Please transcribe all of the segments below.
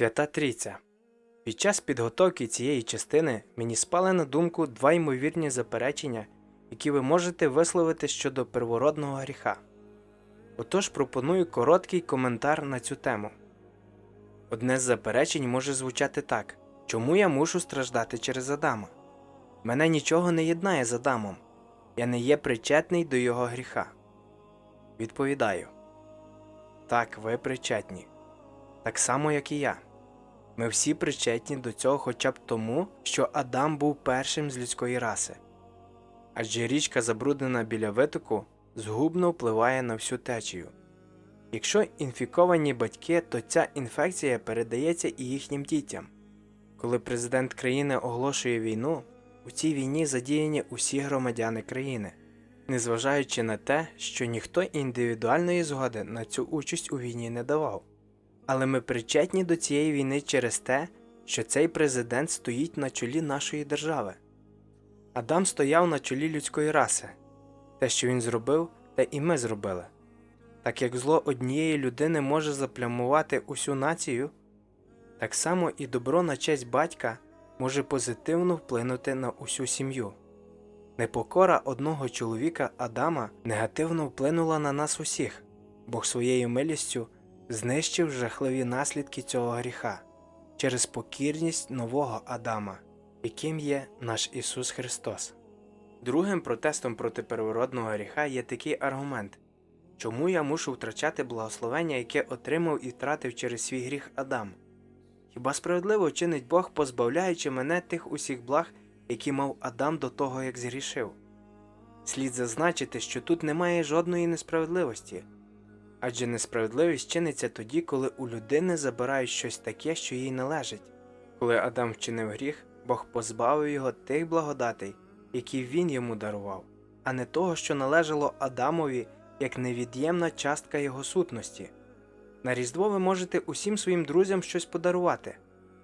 Свята Трійця. Під час підготовки цієї частини мені спали на думку два ймовірні заперечення, які ви можете висловити щодо первородного гріха. Отож пропоную короткий коментар на цю тему. Одне з заперечень може звучати так: чому я мушу страждати через Адама? Мене нічого не єднає з Адамом, я не є причетний до його гріха. Відповідаю так, ви причетні, так само, як і я. Ми всі причетні до цього хоча б тому, що Адам був першим з людської раси. Адже річка, забруднена біля витоку, згубно впливає на всю течію. Якщо інфіковані батьки, то ця інфекція передається і їхнім дітям. Коли президент країни оголошує війну, у цій війні задіяні усі громадяни країни, незважаючи на те, що ніхто індивідуальної згоди на цю участь у війні не давав. Але ми причетні до цієї війни через те, що цей президент стоїть на чолі нашої держави. Адам стояв на чолі людської раси. Те, що він зробив, те і ми зробили. Так як зло однієї людини може заплямувати усю націю, так само і добро на честь батька може позитивно вплинути на усю сім'ю. Непокора одного чоловіка Адама негативно вплинула на нас усіх, Бог своєю милістю знищив жахливі наслідки цього гріха через покірність нового Адама, яким є наш Ісус Христос. Другим протестом проти первородного гріха є такий аргумент чому я мушу втрачати благословення, яке отримав і втратив через свій гріх Адам? Хіба справедливо чинить Бог, позбавляючи мене тих усіх благ, які мав Адам до того, як згрішив? Слід зазначити, що тут немає жодної несправедливості, адже несправедливість чиниться тоді, коли у людини забирають щось таке, що їй належить. Коли Адам вчинив гріх, Бог позбавив його тих благодатей, які він йому дарував, а не того, що належало Адамові як невід'ємна частка його сутності. На Різдво ви можете усім своїм друзям щось подарувати.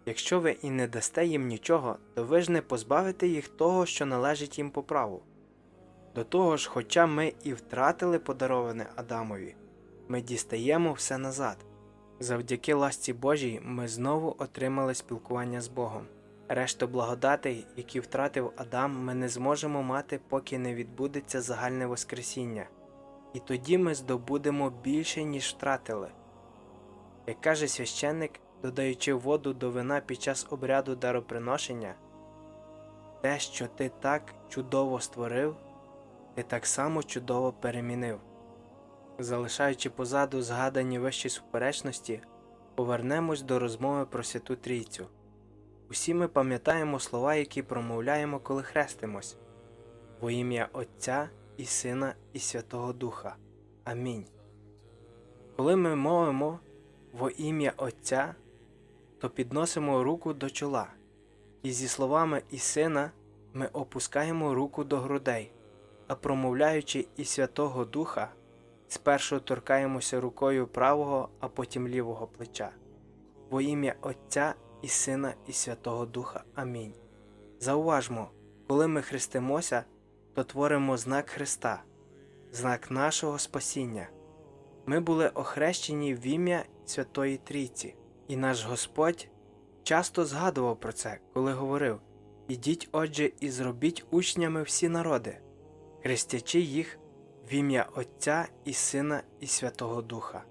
Якщо ви і не дасте їм нічого, то ви ж не позбавите їх того, що належить їм по праву. До того ж, хоча ми і втратили подароване Адамові, ми дістаємо все назад. Завдяки ласці Божій ми знову отримали спілкування з Богом. Решту благодатей, які втратив Адам, ми не зможемо мати, поки не відбудеться загальне Воскресіння, і тоді ми здобудемо більше, ніж втратили. Як каже священник, додаючи воду до вина під час обряду дароприношення, те, що ти так чудово створив, ти так само чудово перемінив. Залишаючи позаду згадані вищі суперечності, повернемось до розмови про Святу Трійцю. Усі ми пам'ятаємо слова, які промовляємо, коли хрестимось во ім'я Отця і Сина і Святого Духа. Амінь. Коли ми мовимо во ім'я Отця, то підносимо руку до чола, і зі словами і Сина ми опускаємо руку до грудей, а промовляючи і Святого Духа, спершу торкаємося рукою правого, а потім лівого плеча. Во ім'я Отця і Сина і Святого Духа. Амінь. Зауважмо, коли ми хрестимося, то творимо знак Христа, знак нашого спасіння. Ми були охрещені в ім'я Святої Трійці, і наш Господь часто згадував про це, коли говорив: Ідіть, отже, і зробіть учнями всі народи, хрестячи їх в ім'я Отця і Сина і Святого Духа.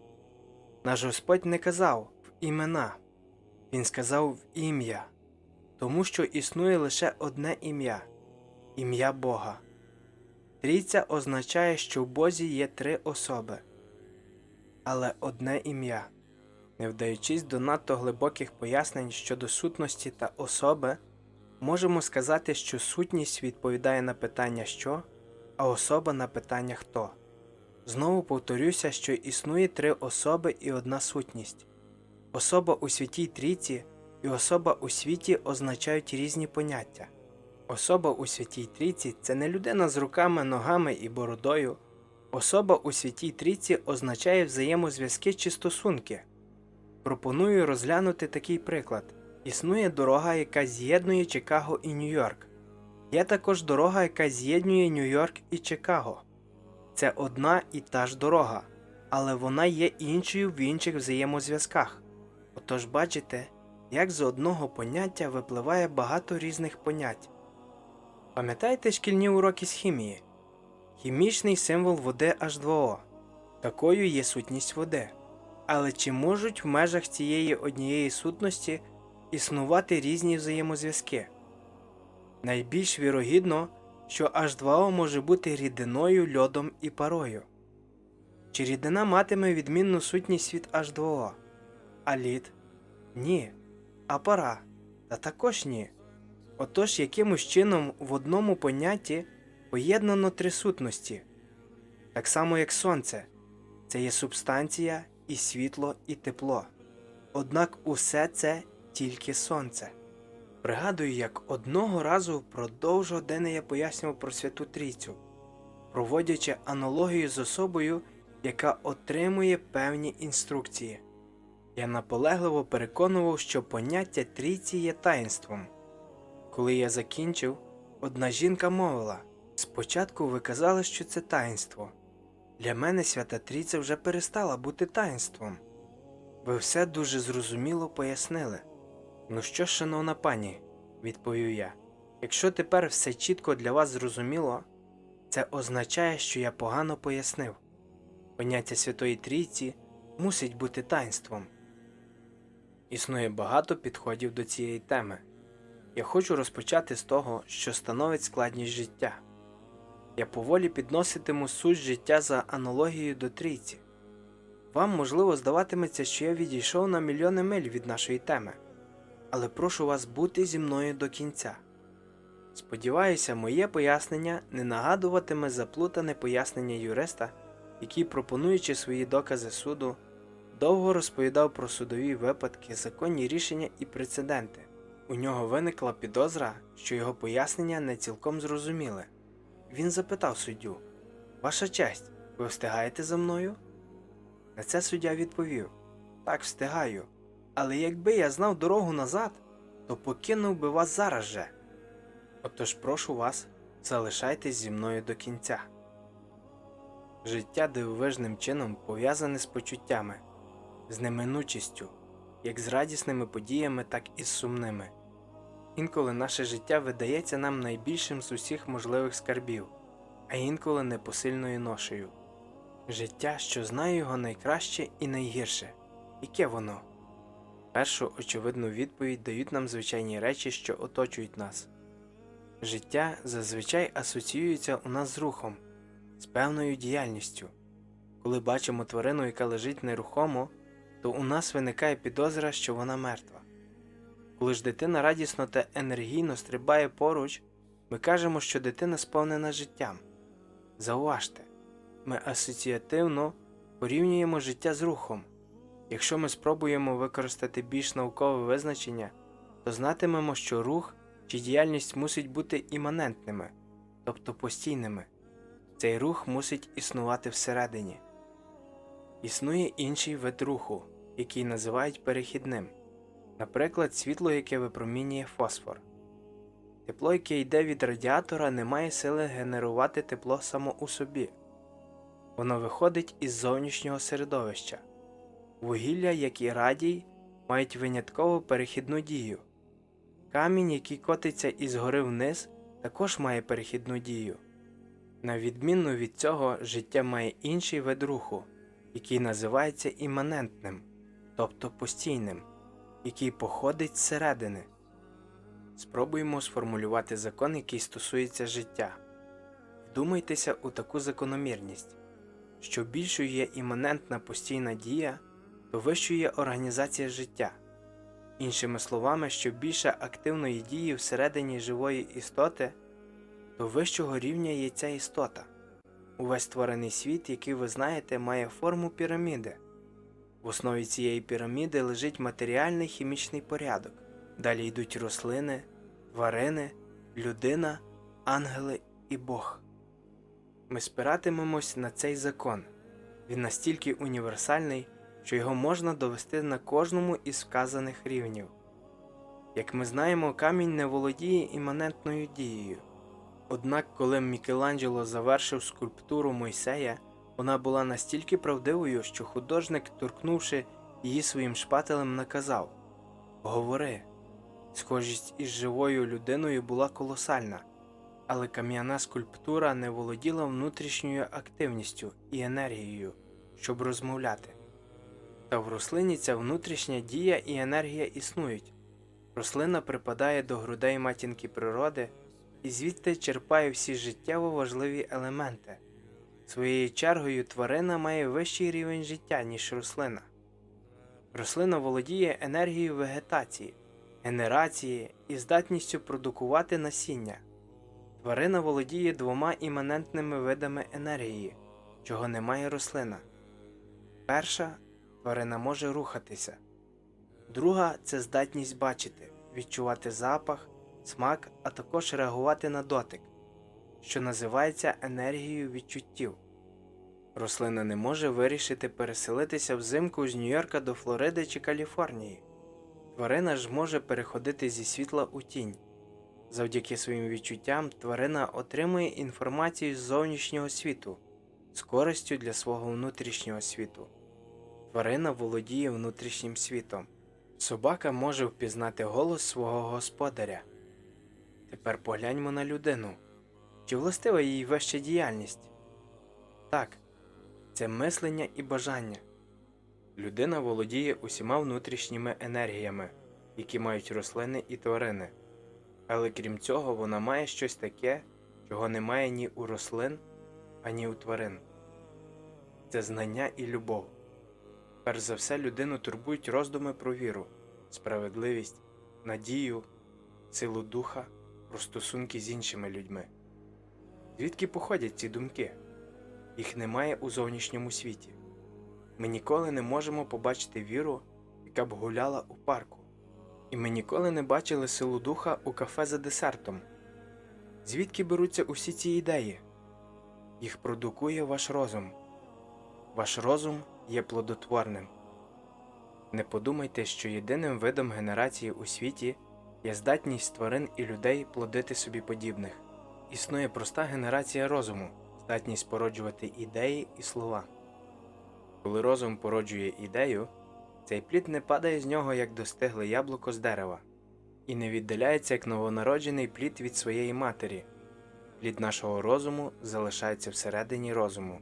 Наш Господь не казав в імена, Він сказав в ім'я, тому що існує лише одне ім'я ім'я Бога. Трійця означає, що в Бозі є три особи, але одне ім'я. Не вдаючись до надто глибоких пояснень щодо сутності та особи, можемо сказати, що сутність відповідає на питання що, а особа на питання хто. Знову повторюся, що існує три особи і одна сутність. Особа у святій трійці і особа у світі означають різні поняття. Особа у святій трійці це не людина з руками, ногами і бородою. Особа у святій трійці означає взаємозв'язки чи стосунки. Пропоную розглянути такий приклад: існує дорога, яка з'єднує Чикаго і Нью-Йорк. Є також дорога, яка з'єднує Нью-Йорк і Чикаго. Це одна і та ж дорога, але вона є іншою в інших взаємозв'язках. Отож, бачите, як з одного поняття випливає багато різних понять. Пам'ятаєте шкільні уроки з хімії? Хімічний символ води H2O. Такою є сутність води. Але чи можуть в межах цієї однієї сутності існувати різні взаємозв'язки? Найбільш вірогідно, що H2O може бути рідиною, льодом і парою. Чи рідина матиме відмінну сутність від H2O? А лід? Ні. А пара? Та також ні. Отож, якимось чином в одному понятті поєднано три сутності, так само як сонце це є субстанція, і світло, і тепло. Однак усе це тільки сонце. Пригадую, як одного разу впродовж години я пояснював про Святу Трійцю, проводячи аналогію з особою, яка отримує певні інструкції. Я наполегливо переконував, що поняття трійці є таїнством. Коли я закінчив, одна жінка мовила спочатку ви казали, що це таїнство. Для мене свята трійця вже перестала бути таїнством. Ви все дуже зрозуміло пояснили. Ну що, шановна пані, відповів я, якщо тепер все чітко для вас зрозуміло, це означає, що я погано пояснив. Поняття Святої Трійці мусить бути таїнством. Існує багато підходів до цієї теми. Я хочу розпочати з того, що становить складність життя. Я поволі підноситиму суть життя за аналогією до трійці. Вам, можливо, здаватиметься, що я відійшов на мільйони миль від нашої теми, але прошу вас бути зі мною до кінця. Сподіваюся, моє пояснення не нагадуватиме заплутане пояснення юриста, який, пропонуючи свої докази суду, довго розповідав про судові випадки, законні рішення і прецеденти. У нього виникла підозра, що його пояснення не цілком зрозуміле. Він запитав суддю Ваша честь, ви встигаєте за мною? На це суддя відповів Так, встигаю. Але якби я знав дорогу назад, то покинув би вас зараз же. Отож прошу вас, залишайтесь зі мною до кінця. Життя дивовижним чином пов'язане з почуттями, з неминучістю, як з радісними подіями, так і з сумними. Інколи наше життя видається нам найбільшим з усіх можливих скарбів, а інколи непосильною ношею. Життя, що знає його найкраще і найгірше. Яке воно? Першу очевидну відповідь дають нам звичайні речі, що оточують нас. Життя зазвичай асоціюється у нас з рухом, з певною діяльністю. Коли бачимо тварину, яка лежить нерухомо, то у нас виникає підозра, що вона мертва. Коли ж дитина радісно та енергійно стрибає поруч, ми кажемо, що дитина сповнена життям. Зауважте, ми асоціативно порівнюємо життя з рухом. Якщо ми спробуємо використати більш наукове визначення, то знатимемо, що рух чи діяльність мусить бути іманентними, тобто постійними. Цей рух мусить існувати всередині. Існує інший вид руху, який називають перехідним, наприклад, світло, яке випромінює фосфор. Тепло, яке йде від радіатора, не має сили генерувати тепло само у собі. Воно виходить із зовнішнього середовища. Вугілля, як і радій, мають винятково перехідну дію. Камінь, який котиться із гори вниз, також має перехідну дію. На відміну від цього, життя має інший вид руху, який називається іманентним, тобто постійним, який походить зсередини. Спробуємо сформулювати закон, який стосується життя. Вдумайтеся у таку закономірність, що більшою є іманентна постійна дія, вищою організація життя. Іншими словами, що більше активної дії всередині живої істоти, то вищого рівня є ця істота. Увесь створений світ, який ви знаєте, має форму піраміди. В основі цієї піраміди лежить матеріальний хімічний порядок. Далі йдуть рослини, тварини, людина, ангели і Бог. Ми спиратимемось на цей закон. Він настільки універсальний, що його можна довести на кожному із вказаних рівнів. Як ми знаємо, камінь не володіє іманентною дією. Однак, коли Мікеланджело завершив скульптуру Мойсея, вона була настільки правдивою, що художник, торкнувши її своїм шпателем, наказав Говори. Схожість із живою людиною була колосальна, але кам'яна скульптура не володіла внутрішньою активністю і енергією, щоб розмовляти. Та в рослині ця внутрішня дія і енергія існують. Рослина припадає до грудей матінки природи і звідти черпає всі життєво важливі елементи. Своєю чергою тварина має вищий рівень життя, ніж рослина. Рослина володіє енергією вегетації, генерації і здатністю продукувати насіння. Тварина володіє двома іманентними видами енергії, чого не має рослина. Перша тварина може рухатися, друга це здатність бачити, відчувати запах, смак, а також реагувати на дотик, що називається енергією відчуттів. Рослина не може вирішити переселитися взимку з Нью-Йорка до Флориди чи Каліфорнії. Тварина ж може переходити зі світла у тінь. Завдяки своїм відчуттям тварина отримує інформацію з зовнішнього світу з користю для свого внутрішнього світу. Тварина володіє внутрішнім світом. Собака може впізнати голос свого господаря. Тепер погляньмо на людину. Чи властива їй вища діяльність? Так, це мислення і бажання. Людина володіє усіма внутрішніми енергіями, які мають рослини і тварини. Але крім цього, вона має щось таке, чого немає ні у рослин, ані у тварин. Це знання і любов. Перш за все, людину турбують роздуми про віру, справедливість, надію, силу духа, про стосунки з іншими людьми. Звідки походять ці думки? Їх немає у зовнішньому світі. Ми ніколи не можемо побачити віру, яка б гуляла у парку. І ми ніколи не бачили силу духа у кафе за десертом. Звідки беруться усі ці ідеї? Їх продукує ваш розум. Ваш розум є плодотворним. Не подумайте, що єдиним видом генерації у світі є здатність тварин і людей плодити собі подібних. Існує проста генерація розуму, здатність породжувати ідеї і слова. Коли розум породжує ідею, цей плід не падає з нього, як достигле яблуко з дерева, і не віддаляється як новонароджений плід від своєї матері. Плід нашого розуму залишається всередині розуму.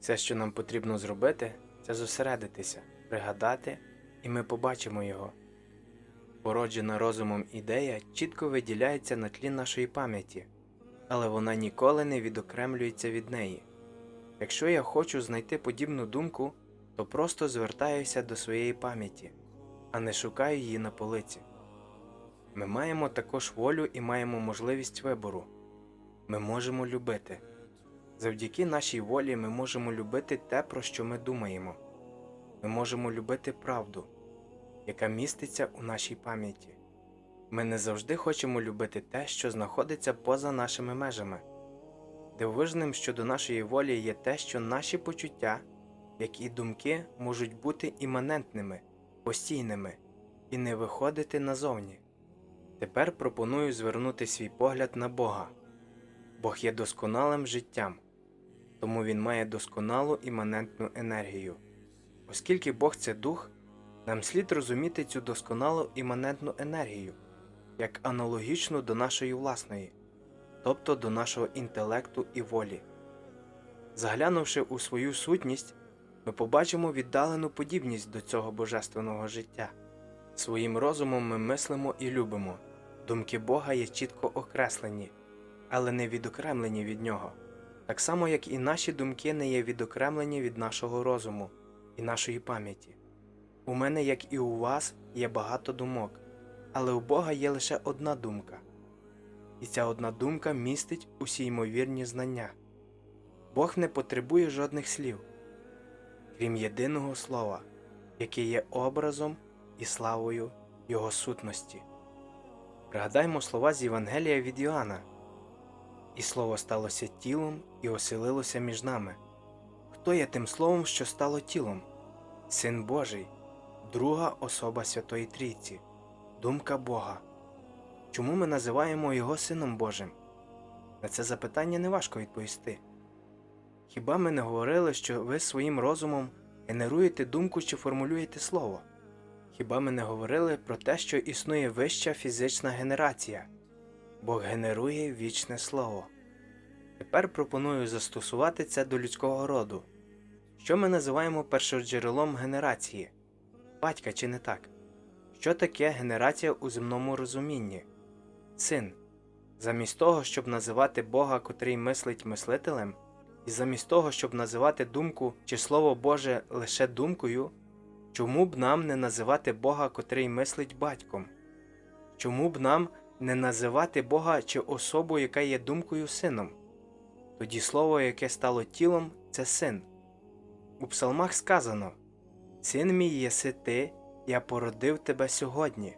Все, що нам потрібно зробити, це зосередитися, пригадати, і ми побачимо його. Породжена розумом ідея чітко виділяється на тлі нашої пам'яті, але вона ніколи не відокремлюється від неї. Якщо я хочу знайти подібну думку, то просто звертаюся до своєї пам'яті, а не шукаю її на полиці. Ми маємо також волю і маємо можливість вибору. Ми можемо любити. Завдяки нашій волі ми можемо любити те, про що ми думаємо. Ми можемо любити правду, яка міститься у нашій пам'яті. Ми не завжди хочемо любити те, що знаходиться поза нашими межами. Дивовижним щодо нашої волі є те, що наші почуття, як і думки, можуть бути іманентними, постійними і не виходити назовні. Тепер пропоную звернути свій погляд на Бога. Бог є досконалим життям, тому Він має досконалу іманентну енергію. Оскільки Бог це дух, нам слід розуміти цю досконалу іманентну енергію як аналогічну до нашої власної, тобто до нашого інтелекту і волі. Заглянувши у свою сутність, ми побачимо віддалену подібність до цього божественного життя. Своїм розумом ми мислимо і любимо, думки Бога є чітко окреслені, але не відокремлені від нього, так само як і наші думки не є відокремлені від нашого розуму і нашої пам'яті. У мене, як і у вас, є багато думок, але у Бога є лише одна думка, і ця одна думка містить усі ймовірні знання. Бог не потребує жодних слів, крім єдиного слова, яке є образом і славою Його сутності. Пригадаймо слова з Євангелія від Йоанна. І слово сталося тілом і оселилося між нами. Хто є тим словом, що стало тілом? Син Божий, друга особа Святої Трійці, думка Бога. Чому ми називаємо Його Сином Божим? На це запитання неважко відповісти. Хіба ми не говорили, що ви своїм розумом генеруєте думку чи формулюєте слово? Хіба ми не говорили про те, що існує вища фізична генерація? Бог генерує вічне слово. Тепер пропоную застосувати це до людського роду. Що ми називаємо першоджерелом генерації? Батька чи не так? Що таке генерація у земному розумінні? Син. Замість того, щоб називати Бога, котрий мислить мислителем, і замість того, щоб називати думку чи Слово Боже лише думкою, чому б нам не називати Бога, котрий мислить батьком? Чому б нам не називати Бога чи особу, яка є думкою сином? Тоді слово, яке стало тілом, це син. У псалмах сказано Син мій єси ти, я породив тебе сьогодні.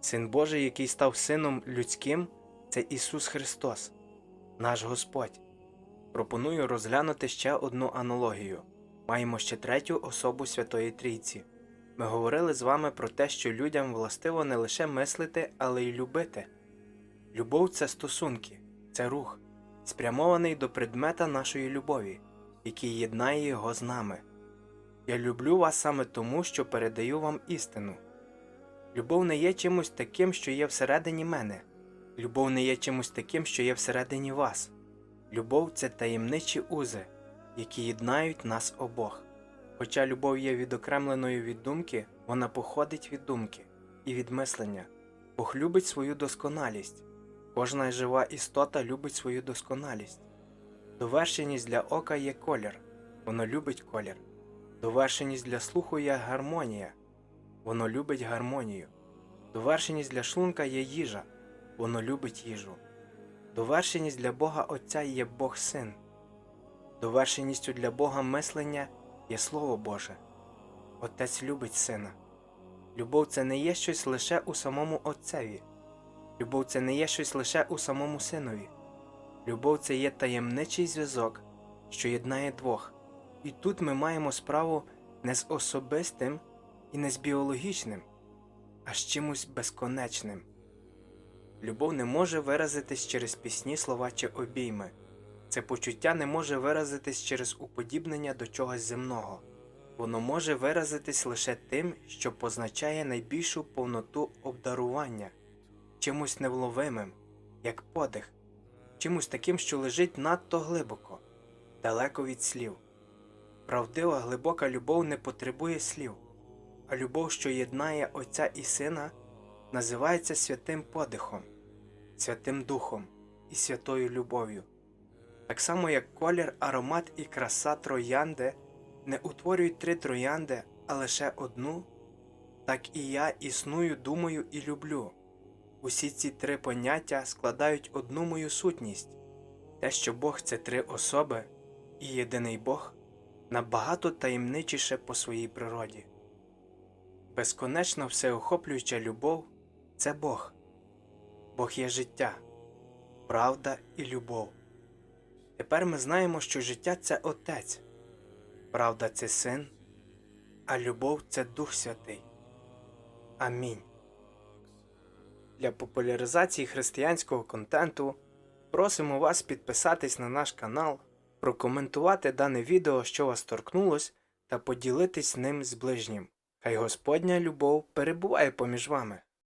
Син Божий, який став сином людським, це Ісус Христос, наш Господь. Пропоную розглянути ще одну аналогію. Маємо ще третю особу Святої Трійці. Ми говорили з вами про те, що людям властиво не лише мислити, але й любити. Любов це стосунки, це рух, спрямований до предмета нашої любові, який єднає його з нами. Я люблю вас саме тому, що передаю вам істину. Любов не є чимось таким, що є всередині мене. Любов не є чимось таким, що є всередині вас. Любов це таємничі узи, які єднають нас обох. Хоча любов є відокремленою від думки, вона походить від думки і від мислення. Бог любить свою досконалість. Кожна жива істота любить свою досконалість. Довершеність для ока є колір, воно любить колір. Довершеність для слуху є гармонія, воно любить гармонію. Довершеність для шлунка є їжа, воно любить їжу. Довершеність для Бога Отця є Бог Син. Довершеністю для Бога мислення є Слово Боже. Отець любить сина. Любов це не є щось лише у самому Отцеві. Любов це не є щось лише у самому синові. Любов це є таємничий зв'язок, що єднає двох. І тут ми маємо справу не з особистим і не з біологічним, а з чимось безконечним. Любов не може виразитись через пісні слова чи обійми. Це почуття не може виразитись через уподібнення до чогось земного. Воно може виразитись лише тим, що позначає найбільшу повноту обдарування, чимось невловимим, як подих, чимось таким, що лежить надто глибоко, далеко від слів. Правдива глибока любов не потребує слів, а любов, що єднає Отця і Сина, називається святим подихом, Святим Духом і святою любов'ю. Так само, як колір, аромат і краса троянди не утворюють три троянди, а лише одну, так і я існую, думаю і люблю. Усі ці три поняття складають одну мою сутність те, що Бог це три особи, і єдиний Бог набагато таємничіше по своїй природі. Безконечно всеохоплююча любов це Бог. Бог є життя, правда і любов. Тепер ми знаємо, що життя це Отець, правда це Син, а любов це Дух Святий. Амінь. Для популяризації християнського контенту просимо вас підписатись на наш канал, прокоментувати дане відео, що вас торкнулось, та поділитись ним з ближнім. Хай Господня любов перебуває поміж вами.